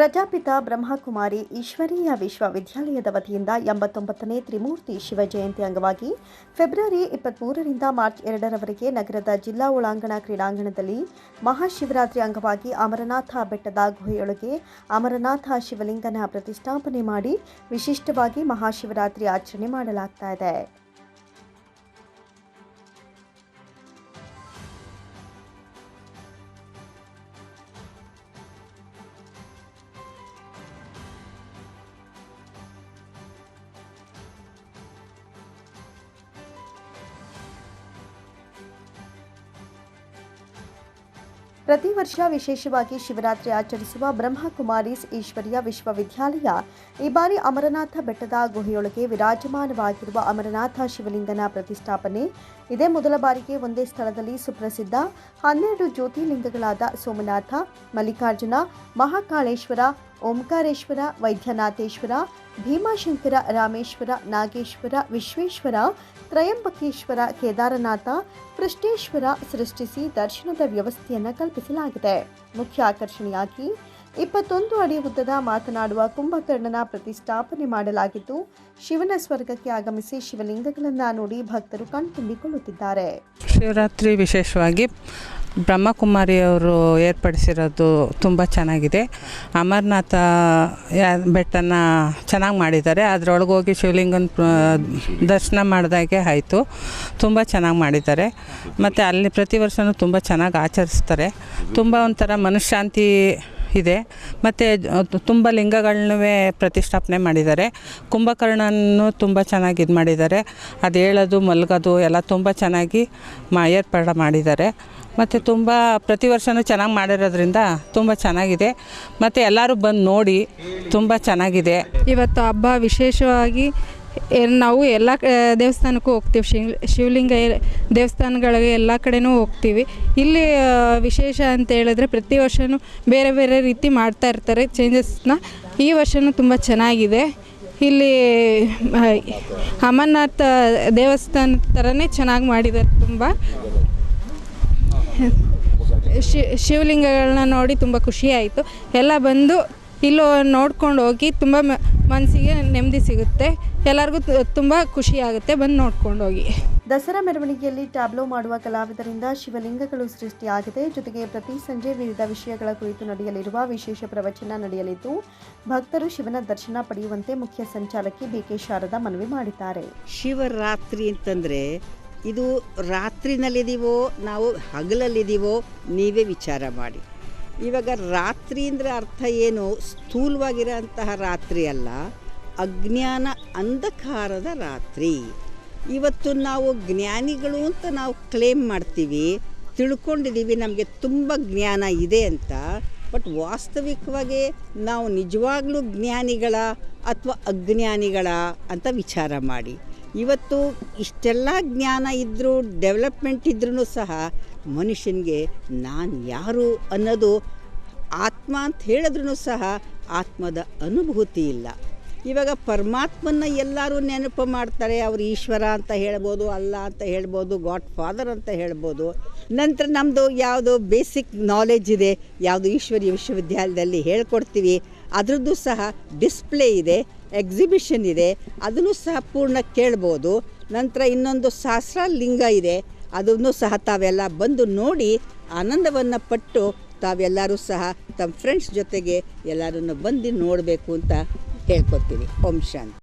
ಪ್ರಜಾಪಿತ ಬ್ರಹ್ಮಕುಮಾರಿ ಈಶ್ವರೀಯ ವಿಶ್ವವಿದ್ಯಾಲಯದ ವತಿಯಿಂದ ಎಂಬತ್ತೊಂಬತ್ತನೇ ತ್ರಿಮೂರ್ತಿ ಶಿವ ಜಯಂತಿ ಅಂಗವಾಗಿ ಫೆಬ್ರವರಿ ಇಪ್ಪತ್ತ್ಮೂರರಿಂದ ಮಾರ್ಚ್ ಎರಡರವರೆಗೆ ನಗರದ ಜಿಲ್ಲಾ ಒಳಾಂಗಣ ಕ್ರೀಡಾಂಗಣದಲ್ಲಿ ಮಹಾಶಿವರಾತ್ರಿ ಅಂಗವಾಗಿ ಅಮರನಾಥ ಬೆಟ್ಟದ ಗುಹೆಯೊಳಗೆ ಅಮರನಾಥ ಶಿವಲಿಂಗನ ಪ್ರತಿಷ್ಠಾಪನೆ ಮಾಡಿ ವಿಶಿಷ್ಟವಾಗಿ ಮಹಾಶಿವರಾತ್ರಿ ಆಚರಣೆ ಮಾಡಲಾಗ್ತಾ ಇದೆ. ಪ್ರತಿ ವರ್ಷ ವಿಶೇಷವಾಗಿ ಶಿವರಾತ್ರಿ ಆಚರಿಸುವ ಬ್ರಹ್ಮಕುಮಾರೀಸ್ ಈಶ್ವರ್ಯ ವಿಶ್ವವಿದ್ಯಾಲಯ, ಈ ಬಾರಿ ಅಮರನಾಥ ಬೆಟ್ಟದ ಗುಹೆಯೊಳಗೆ ವಿರಾಜಮಾನವಾಗಿರುವ ಅಮರನಾಥ ಶಿವಲಿಂಗನ ಪ್ರತಿಷ್ಠಾಪನೆ. ಇದೇ ಮೊದಲ ಬಾರಿಗೆ ಒಂದೇ ಸ್ಥಳದಲ್ಲಿ ಸುಪ್ರಸಿದ್ಧ ಹನ್ನೆರಡು ಜ್ಯೋತಿರ್ಲಿಂಗಗಳಾದ ಸೋಮನಾಥ, ಮಲ್ಲಿಕಾರ್ಜುನ, ಮಹಾಕಾಳೇಶ್ವರ, ಓಂಕಾರೇಶ್ವರ, ವೈದ್ಯನಾಥೇಶ್ವರ ಭೀಮಾಶಂಕರ, ರಾಮೇಶ್ವರ, ನಾಗೇಶ್ವರ, ವಿಶ್ವೇಶ್ವರ, ತ್ರಯಂಬಕೇಶ್ವರ, ಕೇದಾರನಾಥ ಪೃಷ್ಟೇಶ್ವರ ಸೃಷ್ಟಿಸಿ ದರ್ಶನದ ವ್ಯವಸ್ಥೆಯನ್ನು ಕಲ್ಪಿಸಲಾಗಿದೆ. ಮುಖ್ಯ ಆಕರ್ಷಣೆಯಾಗಿ ಇಪ್ಪತ್ತೊಂದು ಅಡಿ ಉದ್ದದ ಮಾತನಾಡುವ ಕುಂಭಕರ್ಣನ ಪ್ರತಿಷ್ಠಾಪನೆ ಮಾಡಲಾಗಿದ್ದು, ಶಿವನ ಸ್ವರ್ಗಕ್ಕೆ ಆಗಮಿಸಿ ಶಿವಲಿಂಗಗಳನ್ನು ನೋಡಿ ಭಕ್ತರು ಕಣ್ತುಂಬಿಕೊಳ್ಳುತ್ತಿದ್ದಾರೆ. ಶಿವರಾತ್ರಿ ವಿಶೇಷವಾಗಿ ಬ್ರಹ್ಮಕುಮಾರಿಯವರು ಏರ್ಪಡಿಸಿರೋದು ತುಂಬ ಚೆನ್ನಾಗಿದೆ. ಅಮರನಾಥ ಬೆಟ್ಟನ ಚೆನ್ನಾಗಿ ಮಾಡಿದ್ದಾರೆ. ಅದರೊಳಗೆ ಹೋಗಿ ಶಿವಲಿಂಗನ ದರ್ಶನ ಮಾಡಿದಾಗೆ ಆಯಿತು. ತುಂಬ ಚೆನ್ನಾಗಿ ಮಾಡಿದ್ದಾರೆ. ಮತ್ತು ಅಲ್ಲಿ ಪ್ರತಿ ವರ್ಷವೂ ತುಂಬ ಚೆನ್ನಾಗಿ ಆಚರಿಸ್ತಾರೆ. ತುಂಬ ಒಂಥರ ಮನಃಶಾಂತಿ ಇದೆ. ಮತ್ತು ತುಂಬ ಲಿಂಗಗಳನ್ನೂ ಪ್ರತಿಷ್ಠಾಪನೆ ಮಾಡಿದ್ದಾರೆ. ಕುಂಭಕರ್ಣನೂ ತುಂಬ ಚೆನ್ನಾಗಿ ಇದು ಮಾಡಿದ್ದಾರೆ. ಅದು ಹೇಳೋದು, ಮಲಗೋದು ಎಲ್ಲ ತುಂಬ ಚೆನ್ನಾಗಿ ಮಾ, ಏರ್ಪಾಡು ಮಾಡಿದ್ದಾರೆ. ಮತ್ತು ತುಂಬ, ಪ್ರತಿ ವರ್ಷವೂ ಚೆನ್ನಾಗಿ ಮಾಡಿರೋದ್ರಿಂದ ತುಂಬ ಚೆನ್ನಾಗಿದೆ. ಮತ್ತು ಎಲ್ಲರೂ ಬಂದು ನೋಡಿ ತುಂಬ ಚೆನ್ನಾಗಿದೆ. ಇವತ್ತು ಹಬ್ಬ ವಿಶೇಷವಾಗಿ ನಾವು ಎಲ್ಲ ದೇವಸ್ಥಾನಕ್ಕೂ ಹೋಗ್ತೀವಿ. ಶಿವ್, ಶಿವಲಿಂಗ ದೇವಸ್ಥಾನಗಳಿಗೆ ಎಲ್ಲ ಕಡೆನೂ ಹೋಗ್ತೀವಿ. ಇಲ್ಲಿ ವಿಶೇಷ ಅಂತ ಹೇಳಿದ್ರೆ ಪ್ರತಿ ವರ್ಷವೂ ಬೇರೆ ಬೇರೆ ರೀತಿ ಮಾಡ್ತಾ ಇರ್ತಾರೆ. ಚೇಂಜಸ್ನ ಈ ವರ್ಷವೂ ತುಂಬ ಚೆನ್ನಾಗಿದೆ. ಇಲ್ಲಿ ಅಮರನಾಥ ದೇವಸ್ಥಾನ ಥರನೇ ಚೆನ್ನಾಗಿ ಮಾಡಿದ್ದಾರೆ ತುಂಬ. ಶಿವಲಿಂಗಗಳನ್ನ ನೋಡಿ ತುಂಬ ಖುಷಿಯಾಯಿತು ಎಲ್ಲ ಬಂದು ಇಲ್ಲೂ ನೋಡ್ಕೊಂಡು ಹೋಗಿ ತುಂಬ ಮನಸ್ಸಿಗೆ ನೆಮ್ಮದಿ ಸಿಗುತ್ತೆ. ಎಲ್ಲರಿಗೂ ತುಂಬ ಖುಷಿ ಆಗುತ್ತೆ ಬಂದು ನೋಡ್ಕೊಂಡು ಹೋಗಿ. ದಸರಾ ಮೆರವಣಿಗೆಯಲ್ಲಿ ಟ್ಯಾಬ್ಲೋ ಮಾಡುವ ಕಲಾವಿದರಿಂದ ಶಿವಲಿಂಗಗಳು ಸೃಷ್ಟಿಯಾಗಿದೆ. ಜೊತೆಗೆ ಪ್ರತಿ ಸಂಜೆ ವಿವಿಧ ವಿಷಯಗಳ ಕುರಿತು ನಡೆಯಲಿರುವ ವಿಶೇಷ ಪ್ರವಚನ ನಡೆಯಲಿದ್ದು ಭಕ್ತರು ಶಿವನ ದರ್ಶನ ಪಡೆಯುವಂತೆ ಮುಖ್ಯ ಸಂಚಾಲಕಿ ಬಿಕೆ ಶಾರದಾ ಮನವಿ ಮಾಡಿದ್ದಾರೆ. ಶಿವರಾತ್ರಿ ಅಂತಂದರೆ ಇದು ರಾತ್ರಿನಲ್ಲಿದ್ದೀವೋ ನಾವು ಹಗಲಲ್ಲಿದ್ದೀವೋ ನೀವೇ ವಿಚಾರ ಮಾಡಿ. ಇವಾಗ ರಾತ್ರಿ ಅಂದರೆ ಅರ್ಥ ಏನು? ಸ್ಥೂಲವಾಗಿರೋಂತಹ ರಾತ್ರಿ ಅಲ್ಲ, ಅಜ್ಞಾನ ಅಂಧಕಾರದ ರಾತ್ರಿ. ಇವತ್ತು ನಾವು ಜ್ಞಾನಿಗಳು ಅಂತ ನಾವು ಕ್ಲೇಮ್ ಮಾಡ್ತೀವಿ ತಿಳ್ಕೊಂಡಿದ್ದೀವಿ ನಮಗೆ ತುಂಬ ಜ್ಞಾನ ಇದೆ ಅಂತ. ಬಟ್ ವಾಸ್ತವಿಕವಾಗಿ ನಾವು ನಿಜವಾಗ್ಲೂ ಜ್ಞಾನಿಗಳ ಅಥವಾ ಅಜ್ಞಾನಿಗಳ ಅಂತ ವಿಚಾರ ಮಾಡಿ. ಇವತ್ತು ಇಷ್ಟೆಲ್ಲ ಜ್ಞಾನ ಇದ್ದರೂ ಡೆವಲಪ್ಮೆಂಟ್ ಇದ್ರೂ ಸಹ ಮನುಷ್ಯನಿಗೆ ನಾನು ಯಾರು ಅನ್ನೋದು ಆತ್ಮ ಅಂತ ಹೇಳಿದ್ರೂ ಸಹ ಆತ್ಮದ ಅನುಭೂತಿ ಇಲ್ಲ. ಇವಾಗ ಪರಮಾತ್ಮನ ಎಲ್ಲರೂ ನೆನಪು ಮಾಡ್ತಾರೆ, ಅವರು ಈಶ್ವರ ಅಂತ ಹೇಳ್ಬೋದು, ಅಲ್ಲ ಅಂತ ಹೇಳ್ಬೋದು ಗಾಡ್ ಫಾದರ್ ಅಂತ ಹೇಳ್ಬೋದು. ನಂತರ ನಮ್ಮದು ಯಾವುದು ಬೇಸಿಕ್ ನಾಲೆಜ್ ಇದೆ, ಯಾವುದು ಈಶ್ವರಿ ವಿಶ್ವವಿದ್ಯಾಲಯದಲ್ಲಿ ಹೇಳ್ಕೊಡ್ತೀವಿ, ಅದರದ್ದು ಸಹ ಡಿಸ್ಪ್ಲೇ ಇದೆ. ಎಕ್ಸಿಬಿಷನ್ ಇದೆ, ಅದನ್ನು ಸಹ ಪೂರ್ಣ ಕೇಳ್ಬೋದು. ನಂತರ ಇನ್ನೊಂದು ಸಹಸ್ರ ಲಿಂಗ ಇದೆ, ಅದನ್ನು ಸಹ ತಾವೆಲ್ಲ ಬಂದು ನೋಡಿ ಆನಂದವನ್ನು ಪಟ್ಟು ತಾವೆಲ್ಲರೂ ಸಹ ತಮ್ಮ ಫ್ರೆಂಡ್ಸ್ ಜೊತೆಗೆ ಎಲ್ಲರನ್ನು ಬಂದು ನೋಡಬೇಕು ಅಂತ ಹೇಳ್ಕೊತೀವಿ ಓಂ ಶಾಂತಿ.